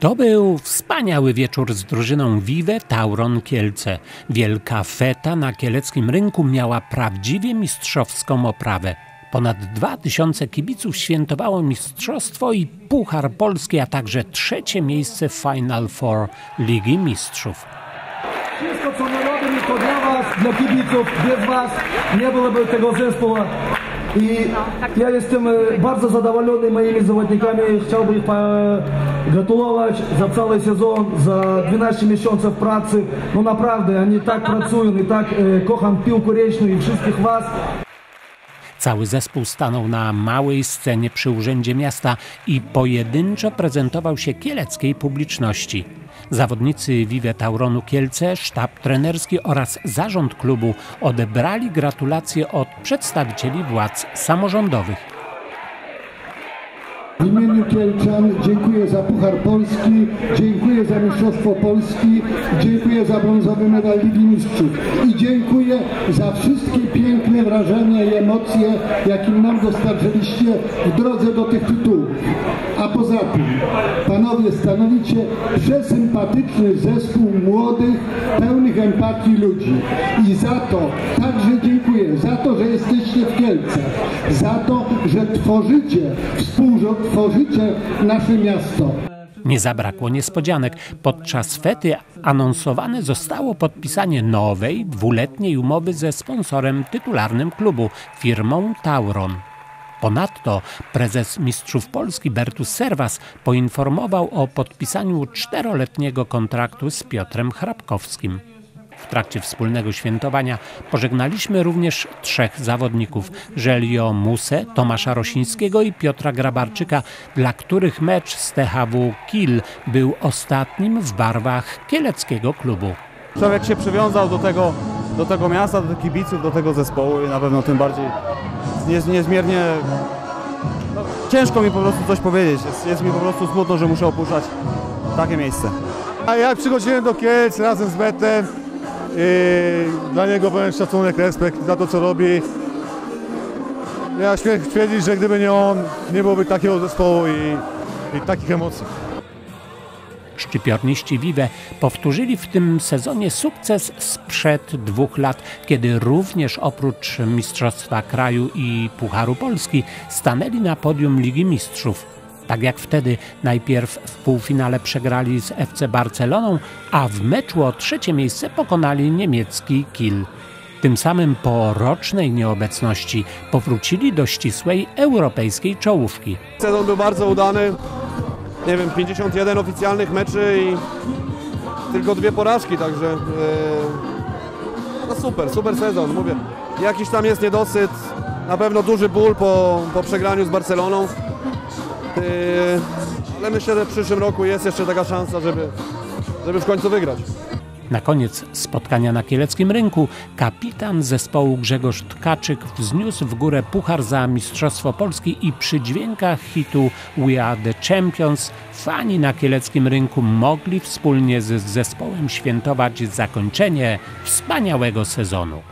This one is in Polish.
To był wspaniały wieczór z drużyną Vive Tauron Kielce. Wielka feta na kieleckim rynku miała prawdziwie mistrzowską oprawę. Ponad dwa tysiące kibiców świętowało mistrzostwo i Puchar Polski, a także trzecie miejsce w Final Four Ligi Mistrzów. Wszystko, co my robimy, to dla Was, dla kibiców. Bez Was nie byłoby tego zespołu. I ja jestem e, bardzo zadowolony moimi zawodnikami. Chciałbym ich pogratulować za cały sezon, za 12 miesięcy pracy. No naprawdę, oni tak pracują i tak e, kocham piłkę ręczną i wszystkich Was. Cały zespół stanął na małej scenie przy Urzędzie Miasta i pojedynczo prezentował się kieleckiej publiczności. Zawodnicy Vive Tauronu Kielce, sztab trenerski oraz zarząd klubu odebrali gratulacje od przedstawicieli władz samorządowych. W imieniu Kielczan dziękuję za Puchar Polski, dziękuję za Mistrzostwo Polski, dziękuję za brązowy medal Ligi Mistrzów i dziękuję za wszystkie piękne wrażenia i emocje, jakim nam dostarczyliście w drodze do tych tytułów. A poza tym, panowie, stanowicie przesympatyczny zespół młodych, pełnych empatii ludzi. I za to także dziękuję, za to, że jesteście w Kielcach, za to, że tworzycie współrząd tworzycie nasze miasto. Nie zabrakło niespodzianek. Podczas fety anonsowane zostało podpisanie nowej, dwuletniej umowy ze sponsorem tytularnym klubu, firmą Tauron. Ponadto prezes Mistrzów Polski Bertus Serwas poinformował o podpisaniu czteroletniego kontraktu z Piotrem Hrabkowskim. W trakcie wspólnego świętowania pożegnaliśmy również trzech zawodników: Żelio Musę, Tomasza Rosińskiego i Piotra Grabarczyka, dla których mecz z THW Kiel był ostatnim w barwach kieleckiego klubu. Człowiek się przywiązał do tego, do tego miasta, do tych kibiców, do tego zespołu i na pewno tym bardziej jest niezmiernie... No, ciężko mi po prostu coś powiedzieć. Jest, jest mi po prostu smutno, że muszę opuszczać takie miejsce. A jak przychodziłem do Kielc razem z Betem, i dla niego pełen szacunek, respekt za to, co robi. Ja śmiem twierdzić, że gdyby nie on, nie byłoby takiego zespołu i, i takich emocji. Szczypiorniści Vive powtórzyli w tym sezonie sukces sprzed dwóch lat, kiedy również oprócz Mistrzostwa Kraju i Pucharu Polski stanęli na podium Ligi Mistrzów. Tak jak wtedy, najpierw w półfinale przegrali z FC Barceloną, a w meczu o trzecie miejsce pokonali niemiecki Kiel. Tym samym po rocznej nieobecności powrócili do ścisłej europejskiej czołówki. Sezon był bardzo udany. Nie wiem, 51 oficjalnych meczy i tylko dwie porażki, także yy, no super, super sezon, mówię. Jakiś tam jest niedosyt, na pewno duży ból po, po przegraniu z Barceloną. Yy, ale myślę, że w przyszłym roku jest jeszcze taka szansa, żeby, żeby w końcu wygrać. Na koniec spotkania na kieleckim rynku kapitan zespołu Grzegorz Tkaczyk wzniósł w górę puchar za Mistrzostwo Polski i przy dźwiękach hitu We Are The Champions fani na kieleckim rynku mogli wspólnie z zespołem świętować zakończenie wspaniałego sezonu.